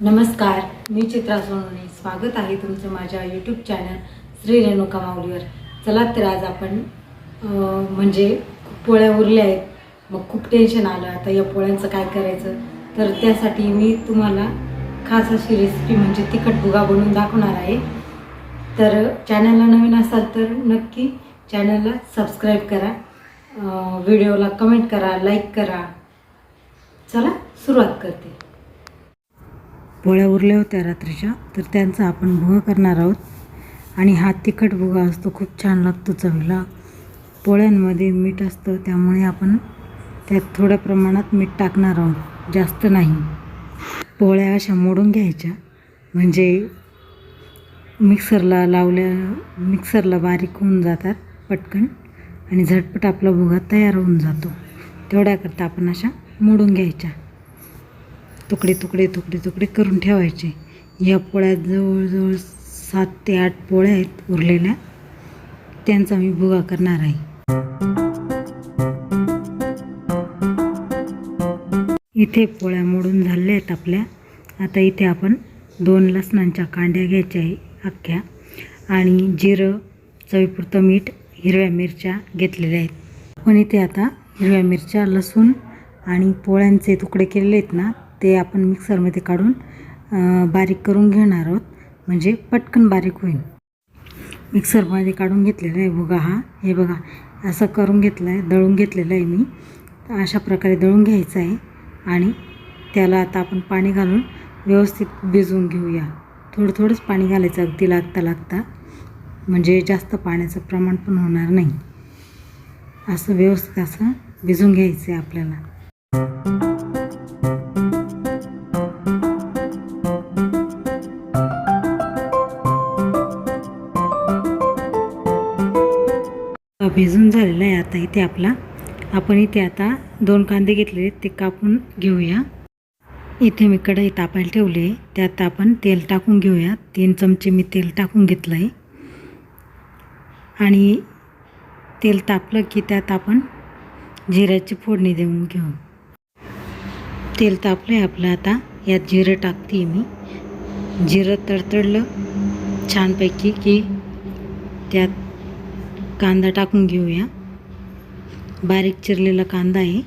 नमस्कार मी चित्रा सोनवणे. स्वागत आहे तुमचं माझ्या यूट्यूब चॅनल श्री रेणुका माऊलीवर. चला तर आज आपण म्हणजे पोळ्या उरल्या आहेत. मग खूप टेन्शन आलं. आता या पोळ्यांचं काय करायचं? तर त्यासाठी मी तुम्हाला खास अशी रेसिपी म्हणजे तिखट भुगा बनवून दाखवणार आहे. तर चॅनलला नवीन असाल तर नक्की चॅनलला सबस्क्राईब करा. व्हिडिओला कमेंट करा लाईक करा. चला सुरुवात करते. पोळ्या उरल्या होत्या रात्रीच्या तर त्यांचा आपण भुगा करणार आहोत. आणि हा तिखट भुगा असतो खूप छान लागतो चवीला. पोळ्यांमध्ये मीठ असतं त्यामुळे आपण त्यात थोड्या प्रमाणात मीठ टाकणार आहोत. जास्त नाही. पोळ्या अशा मोडून घ्यायच्या. म्हणजे मिक्सरला लावल्या मिक्सरला बारीक होऊन जातात पटकन आणि झटपट आपला भुगा तयार होऊन जातो. तेवढ्याकरता आपण अशा मोडून घ्यायच्या. तुकडे तुकडे तुकडे तुकडे करून ठेवायचे. या पोळ्यात जवळजवळ सात ते आठ पोळ्या आहेत उरलेल्या. त्यांचा मी भुगा करणार आहे. इथे पोळ्या मोडून झाल्या आहेत आपल्या. आता इथे आपण दोन लसणांच्या कांड्या घ्यायच्या आहे अख्ख्या. आणि जिरं चवीपुरतं मीठ हिरव्या मिरच्या घेतलेल्या आहेत. पण इथे आता हिरव्या मिरच्या लसूण आणि पोळ्यांचे तुकडे केलेले आहेत ना ते आपण मिक्सरमध्ये काढून बारीक करून घेणार आहोत. म्हणजे पटकन बारीक होईल. मिक्सरमध्ये काढून घेतलेला आहे भुगा हा. हे बघा असं करून घेतलं आहे दळून घेतलेलं आहे मी. अशा प्रकारे दळून घ्यायचं आहे आणि त्याला आता आपण पाणी घालून व्यवस्थित भिजवून घेऊया. थोडं थोडंच पाणी घालायचं अगदी लागता लागता. म्हणजे जास्त पाण्याचं प्रमाण पण होणार नाही. असं व्यवस्थित असं भिजून घ्यायचं आहे आपल्याला. भिजून झालेला आहे. आता इथे आपला आपण इथे आता दोन कांदे घेतलेले ते कापून घेऊया. इथे मी कढई तापायला ठेवली आहे. त्यात आपण तेल टाकून घेऊया. तीन चमचे मी तेल टाकून घेतलं आहे आणि तेल तापलं की त्यात आपण जिऱ्याची फोडणी देऊन घेऊ. तेल तापलं आहे आपलं आता. यात जिरं टाकते मी. जिरं तडतडलं छानपैकी की त्यात कांदा टाकून घेऊया. बारीक चिरलेला कांदा आहे.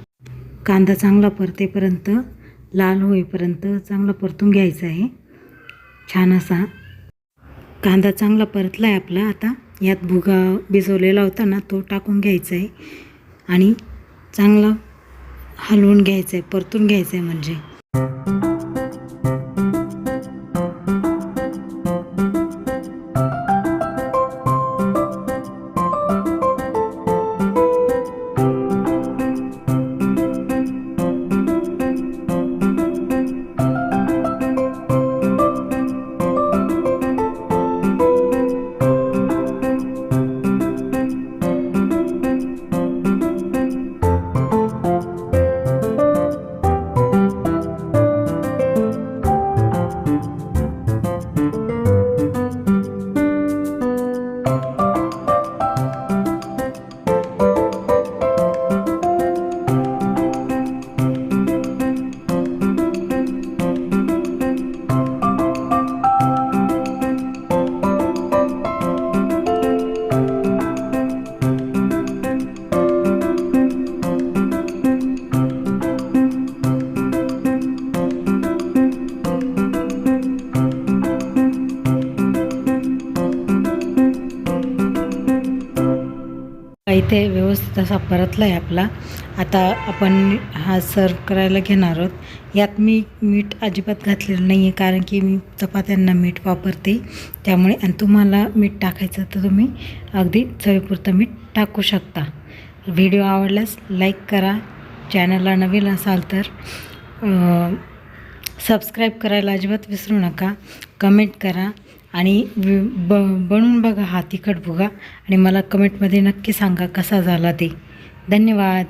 कांदा चांगला परतेपर्यंत लाल होईपर्यंत चांगला परतून घ्यायचा आहे. छान असा. कांदा चांगला परतला आहे आपला. आता यात भुगा भिजवलेला होता ना तो टाकून घ्यायचा आहे. आणि चांगला हलवून घ्यायचं आहे परतून घ्यायचं आहे म्हणजे. इथे व्यवस्थित असा परतला आहे आपला. आता आपण हा सर्व करायला घेणार आहोत. यात मी मीठ अजिबात घातलेलं नाही आहे कारण की मी चपात्यांना मीठ वापरते. त्यामुळे आणि तुम्हाला मीठ टाकायचं तर तुम्ही अगदी चवीपुरतं मीठ टाकू शकता. व्हिडिओ आवडल्यास लाईक करा. चॅनलला नवीन असाल तर सबस्क्राईब करायला अजिबात विसरू नका. कमेंट करा. आणि ब बनवून बघा हा तिखट भुगा. आणि मला कमेंटमध्ये नक्की सांगा कसा झाला ते. धन्यवाद.